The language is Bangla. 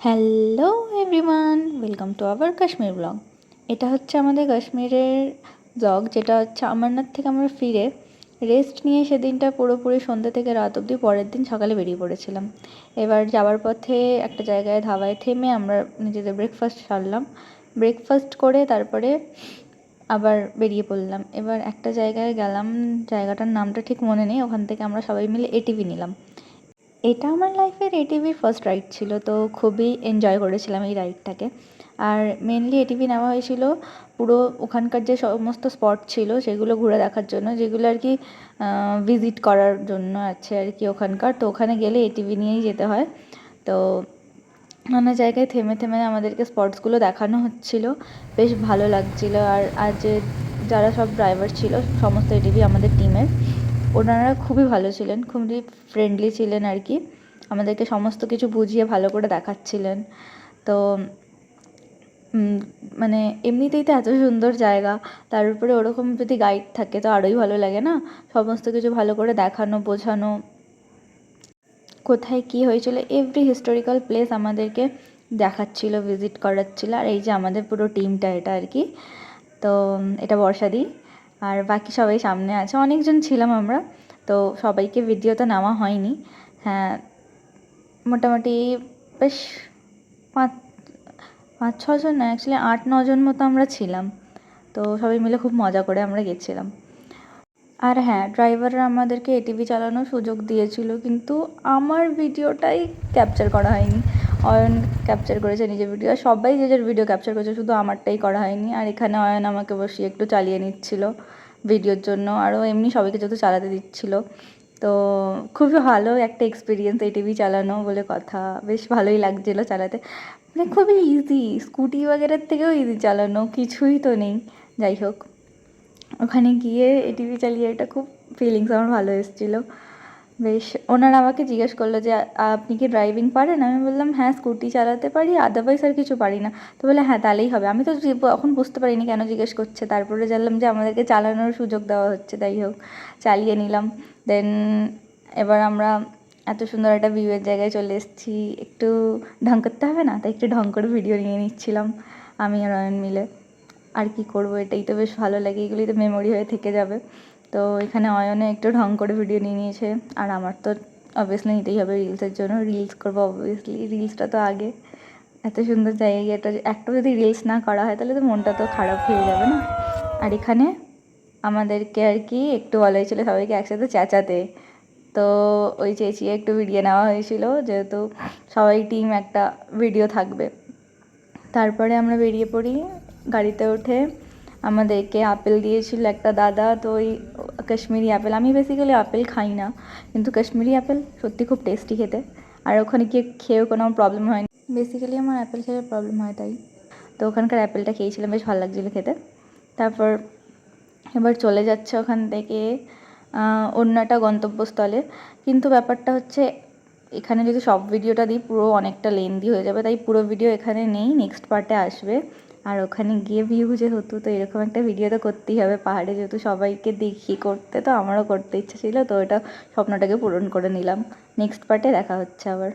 Hello everyone welcome to our Kashmir blog এটা হচ্ছে আমাদের কাশ্মীরের ব্লগ যেটা হচ্ছে অমরনাথ থেকে আমরা ফিরে রেস্ট নিয়ে সেদিনটা পুরোপুরি সন্ধ্যে থেকে রাত অবধি পরের দিন সকালে বেরিয়ে পড়েছিলাম। এবার যাওয়ার পথে একটা জায়গায় ধাবায় থেমে আমরা নিজেদের ব্রেকফাস্ট সারলাম। ব্রেকফাস্ট করে তারপরে আবার বেরিয়ে পড়লাম। এবার একটা জায়গায় গেলাম, জায়গাটার নামটা ঠিক মনে নেই। ওখান থেকে আমরা সবাই মিলে এটিভি নিলাম। এটা আমার লাইফের এটিভির ফার্স্ট রাইড ছিল, তো খুবই এনজয় করেছিলাম এই রাইডটাকে আর মেনলি এটিভি নেওয়া হয়েছিল পুরো ওখানকার যে সমস্ত স্পট ছিল, সেগুলো ঘুরে দেখার জন্য, যেগুলো আর কি ভিজিট করার জন্য আছে আর কি ওখানকার। তো ওখানে গেলে এটিভি নিয়েই যেতে হয়। তো নানা জায়গায় থেমে থেমে আমাদেরকে স্পটসগুলো দেখানো হচ্ছিল। বেশ ভালো লাগছিল। আর যে যারা সব ড্রাইভার ছিল, সমস্ত এটিভি আমাদের টিমের ওনারা খুবই ভালো ছিলেন, খুবই ফ্রেন্ডলি ছিলেন আর কি। আমাদেরকে সমস্ত কিছু বুঝিয়ে ভালো করে দেখাচ্ছিলেন। তো মানে এমনিতেই তো এত সুন্দর জায়গা, তার উপরে ওরকম যদি গাইড থাকে তো আরোই ভালো লাগে না? সমস্ত কিছু ভালো করে দেখানো, বোঝানো। কোথায় কী হয়েছিল এভরি হিস্টোরিক্যাল প্লেস আমাদেরকে দেখাচ্ছিল ভিজিট করাচ্ছিল। আর এই যে আমাদের পুরো টিমটা এটা আর কি। তো, এটা বর্ষাদি। আর বাকি সবাই সামনে আছে। অনেকজন ছিলাম আমরা, তো সবাইকে ভিডিও তো নেওয়া হয়নি। হ্যাঁ মোটামুটি বেশ পাঁচ পাঁচ, ছজন না অ্যাকচুয়ালি আট, নজন মতো আমরা ছিলাম। তো সবাই মিলে খুব মজা করে আমরা গেছিলাম। আর হ্যাঁ ড্রাইভাররা আমাদেরকে এটিভি চালানোর সুযোগ দিয়েছিল, কিন্তু আমার ভিডিওটাই ক্যাপচার করা হয়নি। অয়ন ক্যাপচার করেছে নিজের ভিডিও আর সবাই যে যার ভিডিও ক্যাপচার করেছে, শুধু আমারটাই করা হয়নি। আর এখানে অয়ন আমাকে বসিয়ে একটু চালিয়ে নিচ্ছিল ভিডিওর জন্য। আরও এমনি সবাইকে যত চালাতে দিচ্ছিল। তো খুবই ভালো একটা এক্সপিরিয়েন্স এই টিভি চালানো বলে কথা। বেশ ভালোই লাগছিল চালাতে। মানে খুবই ইজি স্কুটি বাগেরার থেকেও ইজি চালানো। কিছুই তো নেই। যাই হোক। ওখানে গিয়ে এই টিভি চালিয়ে এটা খুব ফিলিংস আমার ভালো এসেছিল। বেশ, ওনারা আমাকে জিজ্ঞেস করল যে আপনি কি ড্রাইভিং পারেন? আমি বললাম হ্যাঁ স্কুটি চালাতে পারি আদারওয়াইজ আর কিছু পারি না। তো বলে হ্যাঁ তাহলেই হবে। আমি তো এখন বুঝতে পারিনি কেন জিজ্ঞেস করছে। তারপরে জানলাম যে, আমাদেরকে চালানোর সুযোগ দেওয়া হচ্ছে। তাই হোক, চালিয়ে নিলাম। দেন এবার আমরা এত সুন্দর একটা ভিউয়ের জায়গায় চলে এসেছি। একটু ঢং করতে হবে না? তাই একটু ঢং করে ভিডিও নিয়ে নিচ্ছিলাম, আমি আর অয়ন মিলে। আর কি করব? এটাই তো বেশ ভালো লাগে। এগুলি তো মেমোরি হয়ে থেকে যাবে। তো এখানে অয়নে একটু ঢং করে ভিডিও নিয়ে নিয়েছে। আর আমার তো অবভিয়াসলি নিতেই হবে রিলসের জন্য। রিলস করব অবভিয়াসলি রিলসটা তো আগে। এত সুন্দর জায়গাটা। একটা যদি রিলস না করা হয়, তাহলে তো মনটা তো খারাপ হয়ে যাবে না? আর এখানে আমাদেরকে আর কি একটু বলা হয়েছিলো সবাইকে একসাথে চেঁচাতে। তো ওই চেঁচিয়ে একটু ভিডিও নেওয়া হয়েছিল, যেহেতু সবাই টিম একটা ভিডিও থাকবে। তারপরে আমরা বেরিয়ে পড়ি গাড়িতে উঠে। আমাদেরকে আপেল দিয়েছিল একটা দাদা, তো ওই কাশ্মীরি আপেল। আমি বেসিক্যালি আপেল খাই না, কিন্তু কাশ্মীরি আপেল সত্যি খুব টেস্টি খেতে। আর ওখানে গিয়ে খেয়েও কোনো প্রবলেম হয়নি। বেসিক্যালি আমার অ্যাপেল খেলে প্রবলেম হয় তাই। তো ওখানকার অ্যাপেলটা খেয়েছিলাম, বেশ ভালো লাগছিল খেতে। তারপর এবার চলে যাচ্ছে ওখান থেকে অন্য একটা গন্তব্যস্থলে। কিন্তু ব্যাপারটা হচ্ছে, এখানে যদি সব ভিডিওটা দিই, পুরো অনেকটা লেন্দি হয়ে যাবে। তাই পুরো ভিডিও এখানে নেই নেক্সট পার্টে আসবে। আর ওখানে গিয়ে ভিউ হতো তো এরকম একটা ভিডিও তো করতেই হবে। পাহাড়ে যেহেতু সবাইকে দেখি করতে, তো আমারও করতে ইচ্ছা ছিল, তো এটা স্বপ্নটাকে পূরণ করে নিলাম। নেক্সট পার্টে দেখা হচ্ছে আবার।